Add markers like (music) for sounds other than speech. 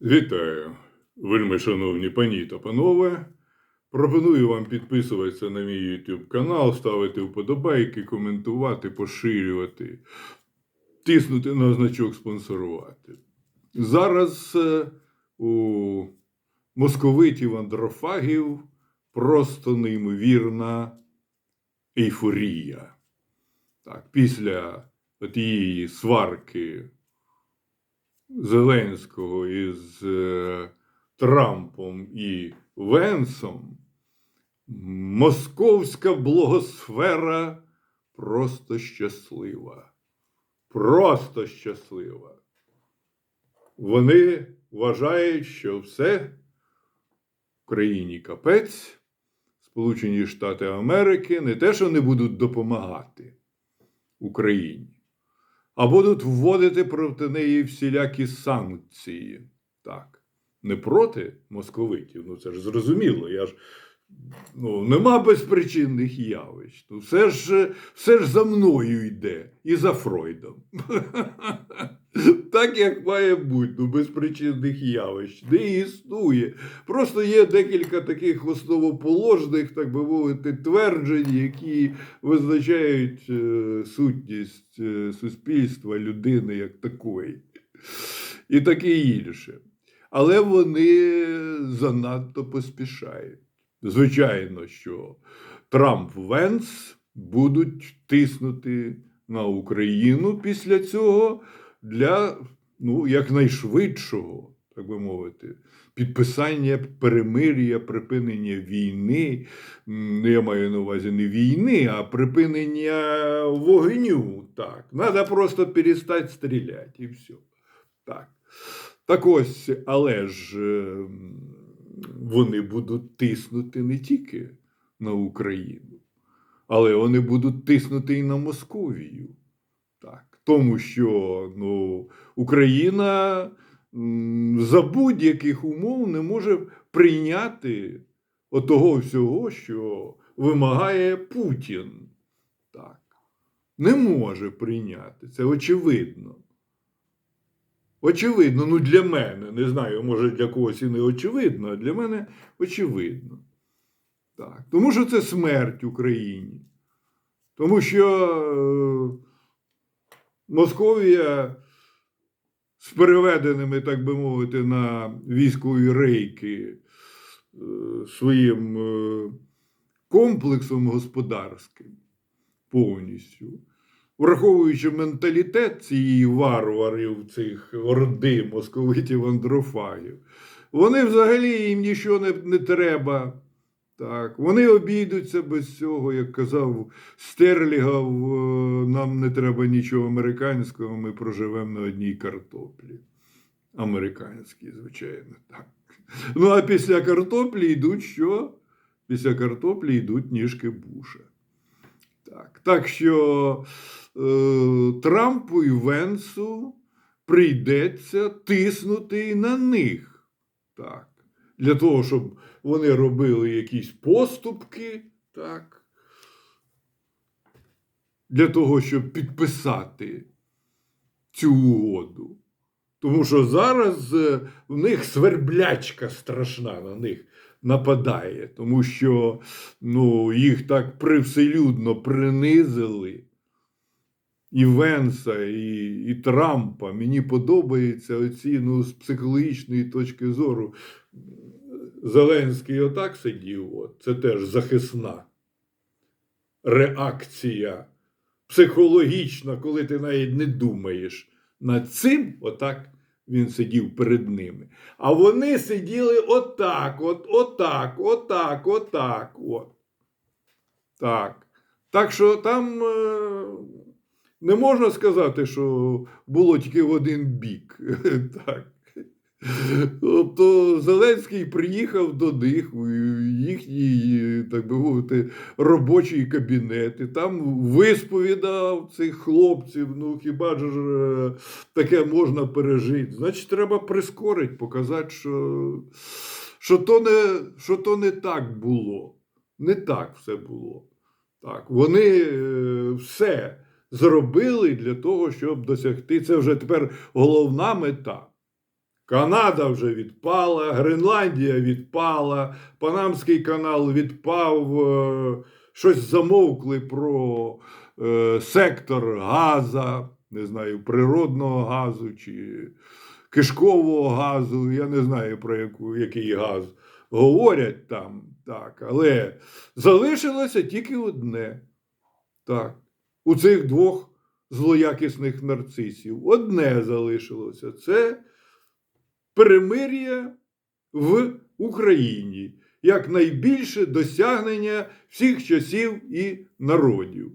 Вітаю, вельми шановні пані та панове. Пропоную вам підписуватися на мій YouTube канал, ставити вподобайки, коментувати, поширювати, тиснути на значок спонсорувати. Зараз е, у московитів андрофагів просто неймовірна ейфорія. Так, після тієї сварки Зеленського із е, Трампом і Венсом, московська блогосфера просто щаслива. Просто щаслива. Вони вважають, що все в країні капець, Сполучені Штати Америки не те, що не будуть допомагати Україні а будуть вводити проти неї всілякі санкції. Так, не проти московитів, ну це ж зрозуміло. Я ж ну, нема безпричинних явищ. Ну, все, ж, все ж за мною йде і за Фройдом. (laughs) Так, як має бути, ну, безпричинних явищ. Не існує. Просто є декілька таких основоположних, так би мовити, тверджень, які визначають е, сутність е, суспільства, людини як такої. І таке інше. Але вони занадто поспішають. Звичайно, що Трамп Венс будуть тиснути на Україну після цього для ну, якнайшвидшого, так би мовити, підписання перемир'я, припинення війни. М, Я маю на увазі не війни, а припинення вогню. Так, треба просто перестати стріляти і все. Так. Так ось, але ж е, вони будуть тиснути не тільки на Україну, але вони будуть тиснути і на Московію. Тому що ну, Україна за будь-яких умов не може прийняти отого всього, що вимагає Путін. Так. Не може прийняти. Це очевидно. Очевидно, ну для мене, не знаю, може для когось і не очевидно, а для мене очевидно. Так. Тому що це смерть Україні. Тому що е, Московія з переведеними, так би мовити, на військові рейки е, своїм е, комплексом господарським повністю, враховуючи менталітет цієї варварів, цих орди московитів андрофагів, вони взагалі їм нічого не, не треба. Так, вони обійдуться без цього, як казав Стерлігов, е, нам не треба нічого американського, ми проживемо на одній картоплі. Американській, звичайно, так. Ну, а після картоплі йдуть що? Після картоплі йдуть ніжки Буша. Так, так що е, Трампу і Венсу прийдеться тиснути на них. Так. Для того, щоб вони робили якісь поступки, так. Для того, щоб підписати цю угоду. Тому що зараз е, в них сверблячка страшна на них нападає, тому що ну, їх так привселюдно принизили. І Венса, і, і Трампа. Мені подобається оці, ну, з психологічної точки зору. Зеленський отак сидів, от, це теж захисна реакція психологічна, коли ти навіть не думаєш над цим, отак він сидів перед ними. А вони сиділи отак, от, отак, отак, отак. От. Так. Так що там е, не можна сказати, що було тільки в один бік. (laughs) Так. Тобто Зеленський приїхав до них у їхній, так би мовити, робочий кабінет, і там висповідав цих хлопців. Ну хіба ж е, таке можна пережити? Значить, треба прискорити, показати, що, що, то не, що то не так було. Не так все було. Так, вони е, все зробили для того, щоб досягти. Це вже тепер головна мета. Канада вже відпала, Гренландія відпала, Панамський канал відпав, е, щось замовкли про е, сектор газа, не знаю, природного газу чи кишкового газу. Я не знаю про яку, який газ говорять там. Так, але залишилося тільки одне. Так, у цих двох злоякісних нарцисів. Одне залишилося це перемир'я в Україні як найбільше досягнення всіх часів і народів.